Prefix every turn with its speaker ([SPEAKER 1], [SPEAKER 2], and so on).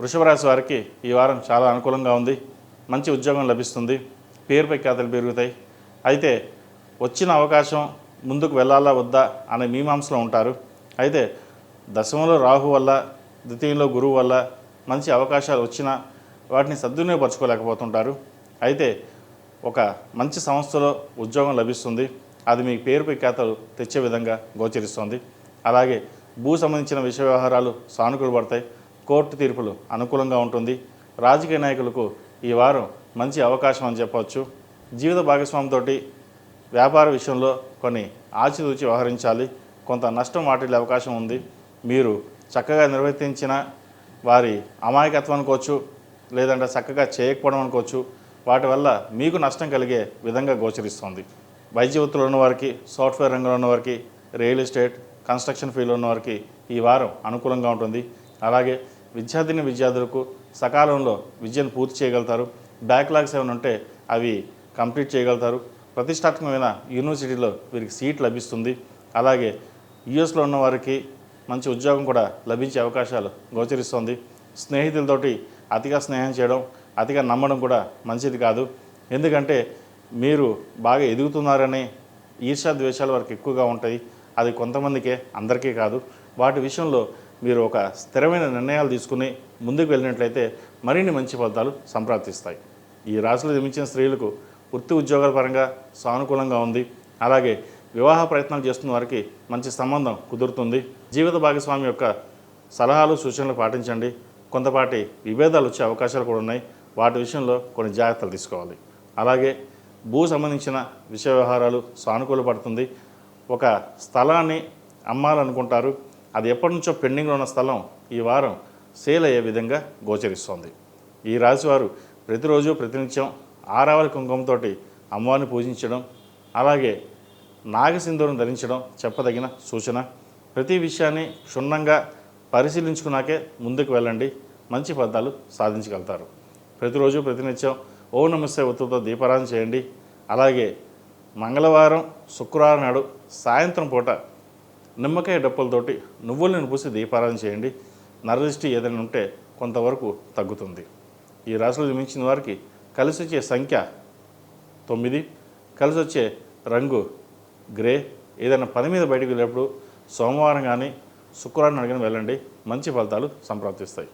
[SPEAKER 1] వృషభరాశి వారికి ఈ వారం చాలా అనుకూలంగా ఉంది. మంచి ఉద్యోగం లభిస్తుంది. పేరుపై ఖాతాలు పెరుగుతాయి. అయితే వచ్చిన అవకాశం ముందుకు వెళ్ళాలా వద్దా అనే మీమాంసలో ఉంటారు. అయితే దశమంలో రాహు వల్ల ద్వితీయంలో గురువు వల్ల మంచి అవకాశాలు వచ్చినా వాటిని సద్వినియోగపరచుకోలేకపోతుంటారు. అయితే ఒక మంచి సంస్థలో ఉద్యోగం లభిస్తుంది. అది మీ పేరుపై ఖాతాలు తెచ్చే విధంగా గోచరిస్తుంది. అలాగే భూ సంబంధించిన విషయ వ్యవహారాలు సానుకూలపడతాయి కోర్టు తీర్పులు అనుకూలంగా ఉంటుంది. రాజకీయ నాయకులకు ఈ వారం మంచి అవకాశం అని చెప్పవచ్చు. జీవిత భాగస్వామితోటి వ్యాపార విషయంలో కొన్ని ఆచితూచి వ్యవహరించాలి. కొంత నష్టం వాటిల్లే అవకాశం ఉంది. మీరు చక్కగా నిర్వర్తించిన వారి అమాయకత్వం అనుకోవచ్చు లేదంటే చక్కగా చేయకపోవడం అనుకోవచ్చు. వాటి వల్ల మీకు నష్టం కలిగే విధంగా గోచరిస్తుంది. వైద్య వృత్తిలో ఉన్నవారికి సాఫ్ట్వేర్ రంగంలో ఉన్నవారికి రియల్ ఎస్టేట్ కన్స్ట్రక్షన్ ఫీల్డ్లో ఉన్నవారికి ఈ వారం అనుకూలంగా ఉంటుంది. అలాగే విద్యార్థిని విద్యార్థులకు సకాలంలో విద్యను పూర్తి చేయగలుగుతారు. బ్యాక్లాగ్స్ ఏమైనా ఉంటే అవి కంప్లీట్ చేయగలుగుతారు. ప్రతిష్టాత్మకమైన యూనివర్సిటీలో వీరికి సీట్ లభిస్తుంది. అలాగే యుఎస్లో ఉన్న వారికి మంచి ఉద్యోగం కూడా లభించే అవకాశాలు గోచరిస్తుంది. స్నేహితులతోటి అతిగా స్నేహం చేయడం అతిగా నమ్మడం కూడా మంచిది కాదు. ఎందుకంటే మీరు బాగా ఎదుగుతున్నారని ఈర్ష్యా ద్వేషాలు వారికి ఎక్కువగా ఉంటాయి. అది కొంతమందికే అందరికీ కాదు. వాటి విషయంలో మీరు ఒక స్థిరమైన నిర్ణయాలు తీసుకుని ముందుకు వెళ్ళినట్లయితే మరిన్ని మంచి ఫలితాలు సంప్రాప్తిస్తాయి. ఈ రాశిలో జమించిన స్త్రీలకు వృత్తి ఉద్యోగాల పరంగా సానుకూలంగా ఉంది. అలాగే వివాహ ప్రయత్నాలు చేస్తున్న వారికి మంచి సంబంధం కుదురుతుంది. జీవిత భాగస్వామి యొక్క సలహాలు సూచనలు పాటించండి. కొంతపాటి విభేదాలు వచ్చే అవకాశాలు కూడా ఉన్నాయి. వాటి విషయంలో కొన్ని జాగ్రత్తలు తీసుకోవాలి. అలాగే భూ సంబంధించిన విషయ వ్యవహారాలు సానుకూల పడుతుంది ఒక స్థలాన్ని అమ్మాలనుకుంటారు. అది ఎప్పటి నుంచో పెండింగ్లో ఉన్న స్థలం ఈ వారం సేల్ అయ్యే విధంగా గోచరిస్తోంది. ఈ రాశివారు ప్రతిరోజు ప్రతినిత్యం ఆరావరి కుంకుమతోటి అమ్మవారిని పూజించడం అలాగే నాగసింధూరం ధరించడం చెప్పదగిన సూచన. ప్రతి విషయాన్ని క్షుణ్ణంగా పరిశీలించుకున్నాకే ముందుకు వెళ్ళండి. మంచి ఫలితాలు సాధించగలుగుతారు. ప్రతిరోజు ప్రతినిత్యం ఓ నమస్తే ఒత్తుతో దీపారాధన చేయండి. అలాగే మంగళవారం శుక్రవారం నాడు సాయంత్రం పూట నిమ్మకాయ డప్పులతోటి నువ్వులను పూసి దీపారాధన చేయండి. నరదృష్టి ఏదైనా ఉంటే కొంతవరకు తగ్గుతుంది. ఈ రాశిలో మించిన వారికి కలిసి వచ్చే సంఖ్య తొమ్మిది. కలిసి వచ్చే రంగు గ్రే. ఏదైనా పని మీద బయటకు వెళ్ళేటప్పుడు సోమవారం కానీ శుక్రవారం అడిగిన వెళ్ళండి. మంచి ఫలితాలు సంప్రాప్తిస్తాయి.